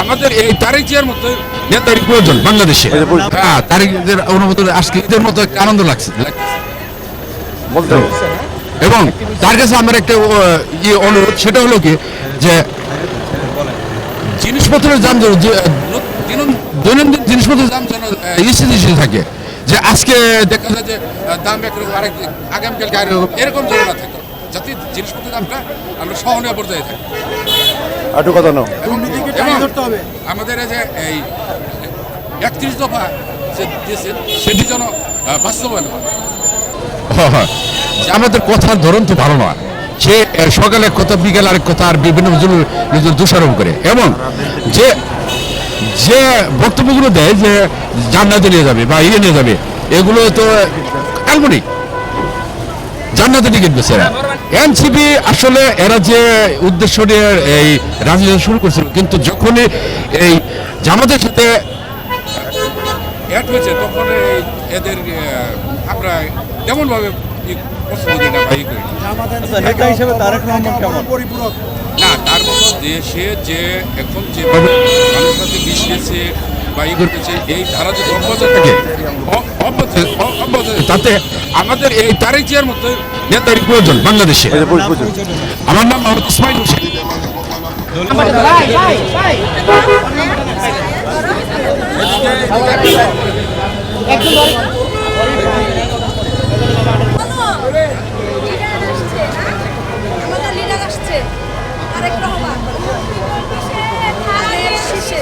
আমাদের এই তারিখ জিয়ার মতো নেতার প্রয়োজন বাংলাদেশে। হ্যাঁ তারিখের অনুমতি আজকে ঈদের মতো একটা আনন্দ লাগছে। বলতে এবং তার কাছে আমার একটা ইয়ে অনুরোধ সেটা হলো কি যে জিনিসপত্রের দাম যেন যে, দৈনন্দিন জিনিসপত্রের দাম যেন স্থিতিশীল থাকে। যে আজকে দেখা যায় যে দাম একরকম আরেক আগামীকালকে আরেক এরকম যেন না থাকে। যাতে জিনিসপত্রের দামটা আমরা সহনীয় পর্যায়ে থাকে। আর একটু কথা নাও। আমাদের এই যে এই একত্রিশ দফা দিয়েছেন সেটি যেন বাস্তবায়ন হয়। আমাদের কথার ধরন তো ভালো নয়। সে সকালে কথা বিকেল আরেক কথা আর বিভিন্ন নিজের দোষারোপ করে। এবং যে যে বক্তব্যগুলো দেয় যে জান্নাতে নিয়ে যাবে বা ইয়ে নিয়ে যাবে এগুলো তো কাল্পনিক। জান্নাতে টিকিট বেছে এনসিপি আসলে এরা যে উদ্দেশ্য নিয়ে এই রাজনীতি শুরু করছিল কিন্তু যখনই এই জামাতের সাথে অ্যাড হয়েছে তখন এই এদের আমরা না। আচ্ছা, না তার মতো দেশে যে এখন যেভাবে মানুষের সাথে মিশিয়েছে বা ই করতেছে এই ধারা যদি অব্যাহত থাকে অব্যাহত অব্যাহত থাকে, তাতে আমাদের এই তারিখ জিয়ার মতো নেতার প্রয়োজন বাংলাদেশে। আমার নাম মোহাম্মদ ইসমাইল হোসেন। আমাদের লিডার আসছে। আরেক রহমান। শীষে।